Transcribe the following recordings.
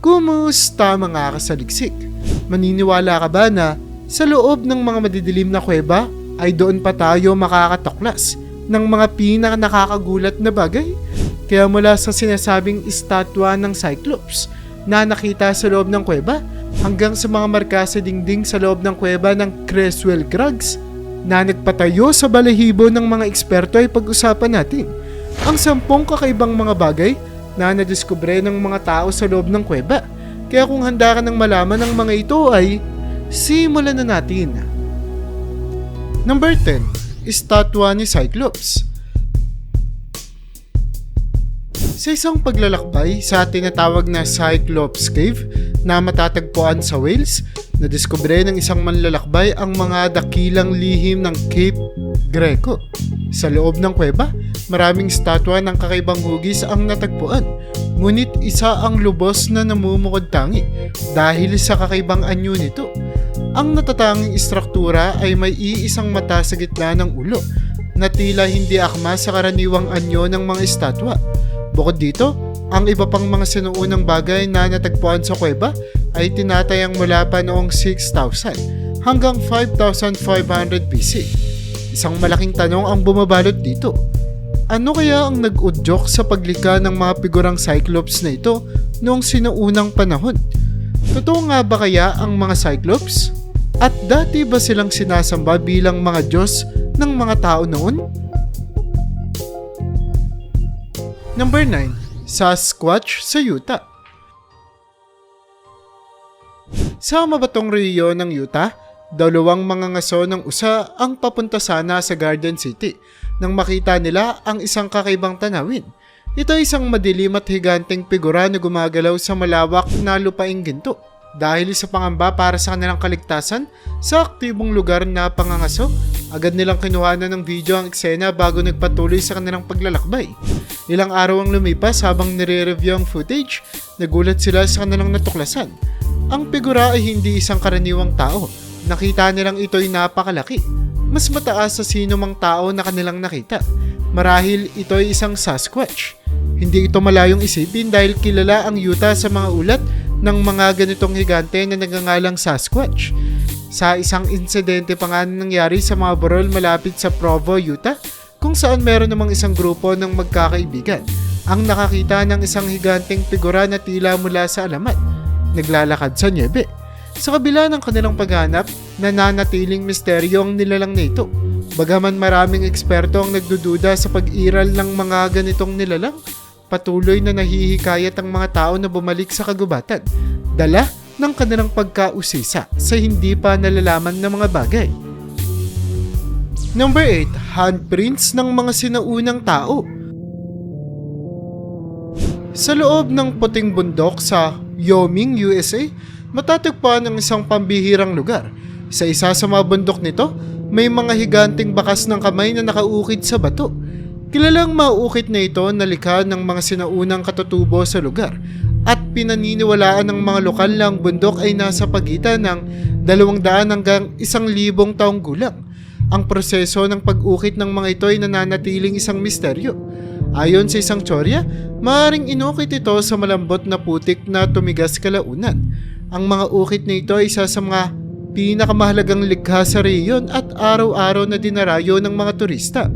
Kumusta mga kasaliksik? Maniniwala ka ba na sa loob ng mga madidilim na kuweba ay doon pa tayo makakatuklas ng mga pinaka nakakagulat na bagay? Kaya mula sa sinasabing estatwa ng Cyclops na nakita sa loob ng kuweba hanggang sa mga marka sa dingding sa loob ng kuweba ng Creswell Crags na nagpatayo sa balahibo ng mga eksperto ay pag-usapan natin ang sampung kakaibang mga bagay na nadiskubre ng mga tao sa loob ng kuweba. Kaya kung handa ka ng malaman ng mga ito ay simulan na natin. Number 10. Estatwa ni Cyclops Sa isang paglalakbay sa tinatawag na Cyclops Cave na matatagpuan sa Wales, nadiskubre ng isang manlalakbay ang mga dakilang lihim ng Cape Greco. Sa loob ng kuweba, maraming statwa ng kakaibang hugis ang natagpuan. Ngunit isa ang lubos na namumukod tangi dahil sa kakaibang anyo nito. Ang natatanging istruktura ay may iisang mata sa gitna ng ulo na tila hindi akma sa karaniwang anyo ng mga estatwa. Bukod dito, ang iba pang mga sinuunang bagay na natagpuan sa kuweba ay tinatayang mula pa noong 6,000 hanggang 5,500 BC. Isang malaking tanong ang bumabalot dito. Ano kaya ang nag-udyok sa paglikha ng mga figurang Cyclops na ito noong sinuunang panahon? Totoo nga ba kaya ang mga Cyclops? At dati ba silang sinasamba bilang mga Diyos ng mga tao noon? Number 9. Sasquatch sa Utah Sa mabatong rehiyon ng Utah, dalawang mga ngaso ng USA ang papunta sana sa Garden City nang makita nila ang isang kakaibang tanawin. Ito ay isang madilim at higanteng figura na gumagalaw sa malawak na lupaing ginto. Dahil sa pangamba para sa kanilang kaligtasan sa aktibong lugar na pangangaso, agad nilang kinuha na ng video ang eksena bago nagpatuloy sa kanilang paglalakbay. Ilang araw ang lumipas habang nire-review ang footage, nagulat sila sa kanilang natuklasan. Ang figura ay hindi isang karaniwang tao. Nakita nilang ito'y napakalaki. Mas mataas sa sino mang tao na kanilang nakita. Marahil ito ay isang Sasquatch. Hindi ito malayong isipin dahil kilala ang Utah sa mga ulat ng mga ganitong higante na nagangalang Sasquatch. Sa isang insidente pa nga na nangyari sa mga burol malapit sa Provo, Utah, kung saan meron namang isang grupo ng magkakaibigan ang nakakita ng isang higanteng figura na tila mula sa alamat, naglalakad sa niebe. Sa kabila ng kanilang paghanap, nananatiling misteryo ang nilalang na ito. Bagaman maraming eksperto ang nagdududa sa pag-iral ng mga ganitong nilalang, patuloy na nahihikayat ang mga tao na bumalik sa kagubatan, dala ng kanilang pagkausisa sa hindi pa nalalaman na mga bagay. Number 8. Handprints ng mga sinaunang tao Sa loob ng puting bundok sa Wyoming, USA, matatagpuan ang isang pambihirang lugar. Sa isa sa mga bundok nito, may mga higanting bakas ng kamay na nakaukit sa bato. Kilalang maukit na ito na likha ng mga sinaunang katutubo sa lugar at pinaniniwalaan ng mga lokal na ang bundok ay nasa pagitan ng 200 hanggang 1,000 taong gulang. Ang proseso ng pag-ukit ng mga ito ay nananatiling isang misteryo. Ayon sa isang tsorya, maaaring inukit ito sa malambot na putik na tumigas kalaunan. Ang mga ukit na ito ay isa sa mga pinakamahalagang likha sa reyon at araw-araw na dinarayo ng mga turista.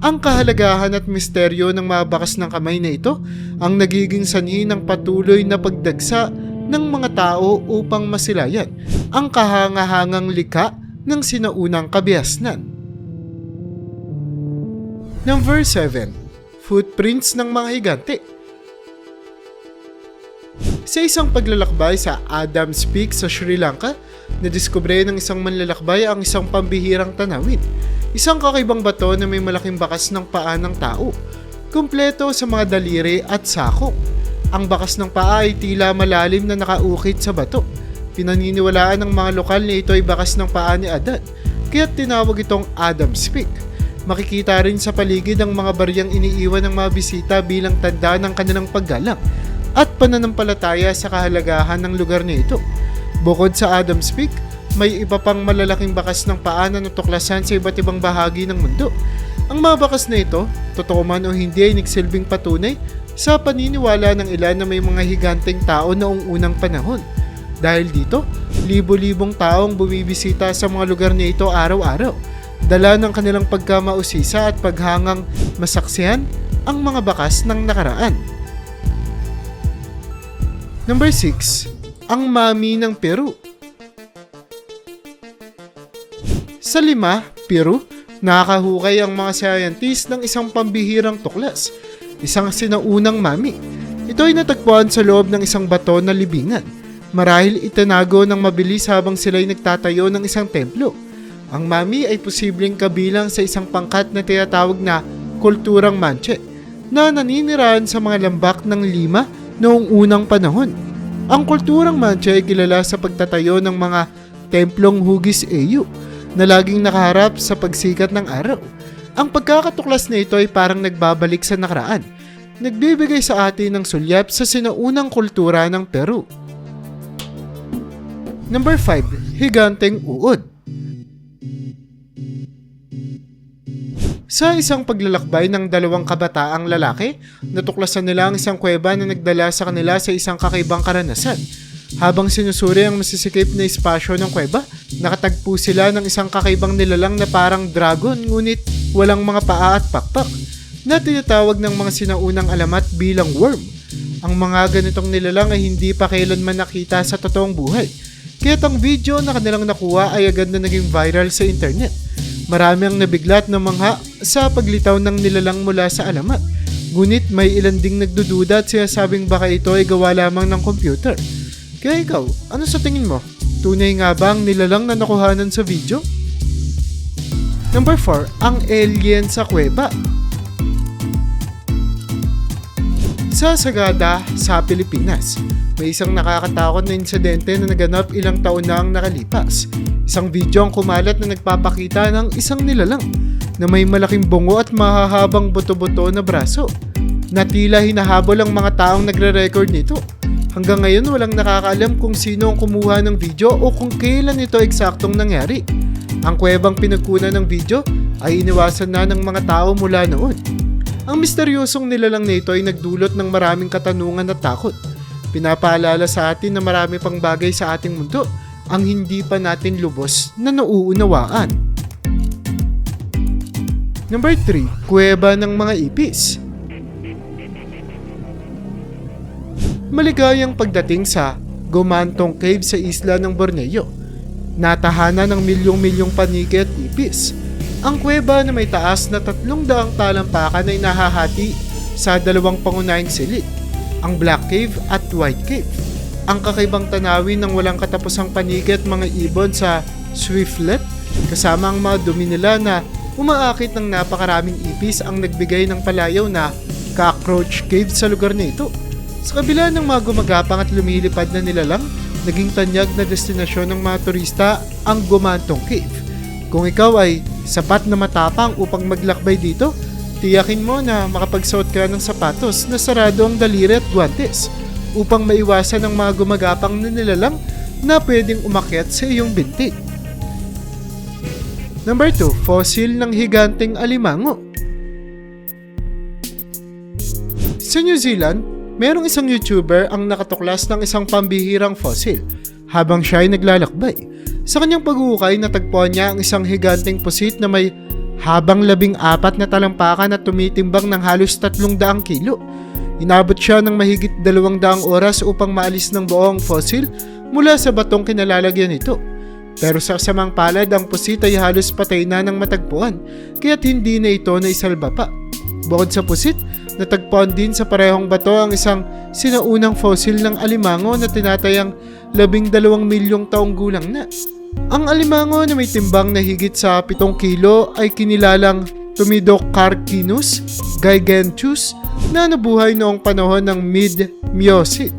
Ang kahalagahan at misteryo ng mga bakas ng kamay na ito ang nagiging sanhi ng patuloy na pagdagsa ng mga tao upang masilayan ang kahangahangang likha ng sinaunang kabiasnan. Number 7. Footprints ng mga higante Sa isang paglalakbay sa Adams Peak sa Sri Lanka, nadiskubre ng isang manlalakbay ang isang pambihirang tanawin. Isang kakaibang bato na may malaking bakas ng paa ng tao, kumpleto sa mga daliri at sakok. Ang bakas ng paa ay tila malalim na nakaukit sa bato. Pinaniniwalaan ng mga lokal na ito ay bakas ng paa ni Adan, kaya tinawag itong Adam's Peak. Makikita rin sa paligid ang mga baryang iniiwan ng mga bisita bilang tanda ng kanilang paggalang at pananampalataya sa kahalagahan ng lugar na ito. Bukod sa Adam's Peak, may iba pang malalaking bakas ng paa na natuklasan sa iba't ibang bahagi ng mundo. Ang mga bakas na ito, totoo man o hindi ay nagsilbing patunay sa paniniwala ng ilan na may mga higanteng tao noong unang panahon. Dahil dito, libo-libong taong bumibisita sa mga lugar na ito araw-araw. Dala ng kanilang pagkamausisa at paghangang masaksihan ang mga bakas ng nakaraan. Number 6. Ang Mami ng Peru Sa lima, Peru, nakakahukay ang mga scientists ng isang pambihirang tuklas, isang sinaunang mami. Ito ay natagpuan sa loob ng isang bato na libingan. Marahil itinago ng mabilis habang sila'y nagtatayo ng isang templo. Ang mami ay posibleng kabilang sa isang pangkat na tinatawag na kulturang manche na naninirahan sa mga lambak ng lima noong unang panahon. Ang kulturang manche ay kilala sa pagtatayo ng mga templong hugis eyu na laging nakaharap sa pagsikat ng araw. Ang pagkakatuklas na ito ay parang nagbabalik sa nakaraan. Nagbibigay sa atin ng sulyap sa sinaunang kultura ng Peru. Number 5. Higanteng Uod Sa isang paglalakbay ng dalawang kabataang lalaki, natuklasan nila ang isang kuweba na nagdala sa kanila sa isang kakaibang karanasan. Habang sinusuri ang masisikip na espasyo ng kuweba, nakatagpo sila ng isang kakaibang nilalang na parang dragon ngunit walang mga paa at pakpak na tinatawag ng mga sinaunang alamat bilang worm. Ang mga ganitong nilalang ay hindi pa kailanman nakita sa totoong buhay. Kaya ang video na kanilang nakuha ay agad na naging viral sa internet. Marami ang nabiglat ng mga sa paglitaw ng nilalang mula sa alamat. Ngunit may ilan ding nagdududa at sinasabing baka ito ay gawa lamang ng computer. Kaya ikaw, ano sa tingin mo? Tunay nga ba ang nilalang na nakuhanan sa video? Number 4, ang alien sa kuweba. Sa Sagada, sa Pilipinas, may isang nakakatakot na insidente na naganap ilang taon na ang nakalipas. Isang video ang kumalat na nagpapakita ng isang nilalang na may malaking bungo at mahahabang buto-buto na braso. Na tila hinahabol ang mga taong nagre-record nito. Hanggang ngayon walang nakakaalam kung sino ang kumuha ng video o kung kailan ito eksaktong nangyari. Ang kuwebang pinagkunan ng video ay iniwasan na ng mga tao mula noon. Ang misteryosong nilalang na ito ay nagdulot ng maraming katanungan at takot. Pinapaalala sa atin na marami pang bagay sa ating mundo ang hindi pa natin lubos na nauunawaan. Number 3, kuweba ng mga ipis. Maligayang pagdating sa Gumantong Cave sa isla ng Borneo. Natahanan ng milyong-milyong paniki at ipis. Ang kuweba na may taas na tatlong daang talampakan ay nahahati sa dalawang pangunahing silid, ang Black Cave at White Cave. Ang kakaibang tanawin ng walang katapusang paniki at mga ibon sa Swiftlet kasama ang mga dumi nila na umaakit ng napakaraming ipis ang nagbigay ng palayaw na Cockroach Cave sa lugar na ito. Sa kabila ng mga gumagapang at lumilipad na nilalang, naging tanyag na destinasyon ng mga turista ang Gumantong Cave. Kung ikaw ay sapat na matapang upang maglakbay dito, tiyakin mo na makapagsuot ka ng sapatos na sarado ang daliri at guantes upang maiwasan ang mga gumagapang na nilalang na pwedeng umakyat sa iyong binti. Number 2, fossil ng higanteng alimango. Sa New Zealand, merong isang YouTuber ang nakatuklas ng isang pambihirang fossil habang siya ay naglalakbay. Sa kanyang paghuhukay, natagpuan niya ang isang higanteng pusit na may habang labing apat na talampakan at tumitimbang ng halos tatlong daang kilo. Inabot siya ng mahigit dalawang daang oras upang maalis ng buong fossil mula sa batong kinalalagyan nito. Pero sa samang palad, ang pusit ay halos patay na ng matagpuan, kaya't hindi na ito na isalba pa. Bukod sa pusit, natagpuan din sa parehong bato ang isang sinaunang fossil ng alimango na tinatayang labing dalawang milyong taong gulang na. Ang alimango na may timbang na higit sa 7 kilo ay kinilalang Tumidocarcinus giganteus na nabuhay noong panahon ng mid-Miocene.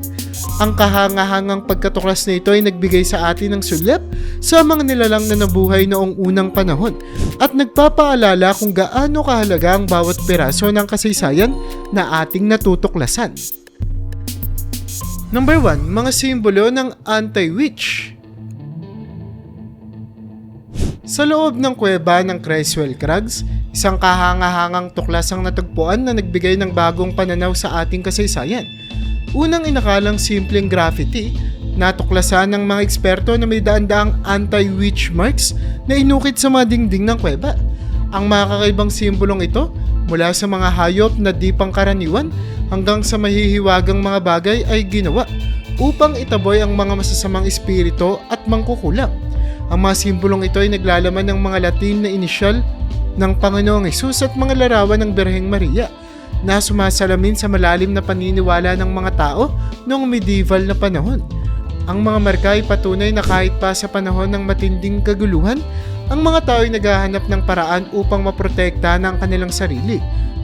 Ang kahangahangang pagkatuklas na ito ay nagbigay sa atin ng sulyap sa mga nilalang na nabuhay noong unang panahon at nagpapaalala kung gaano kahalaga ang bawat peraso ng kasaysayan na ating natutuklasan. Number 1, mga simbolo ng anti-witch. Sa loob ng kuweba ng Creswell Crags, Isang kahanga-hangang tuklas ang natagpuan na nagbigay ng bagong pananaw sa ating kasaysayan. Unang inakalang simpleng graffiti, natuklasan ng mga eksperto na may daan-daang anti-witch marks na inukit sa mga dingding ng kuweba. Ang mga kakaibang simbolong ito, mula sa mga hayop na di pangkaraniwan hanggang sa mahihiwagang mga bagay ay ginawa upang itaboy ang mga masasamang espiritu at mangkukulam. Ang mga simbolong ito ay naglalaman ng mga Latin na inisyal ng Panginoong Hesus at mga larawan ng Birheng Maria na sumasalamin sa malalim na paniniwala ng mga tao noong medieval na panahon. Ang mga marka ay patunay na kahit pa sa panahon ng matinding kaguluhan, ang mga tao ay naghahanap ng paraan upang maprotektahan ang kanilang sarili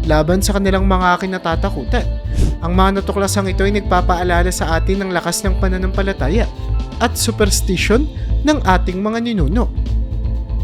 laban sa kanilang mga kinatatakutan. Ang mga natuklasang ito ay nagpapaalala sa atin ng lakas ng pananampalataya at superstition ng ating mga ninuno.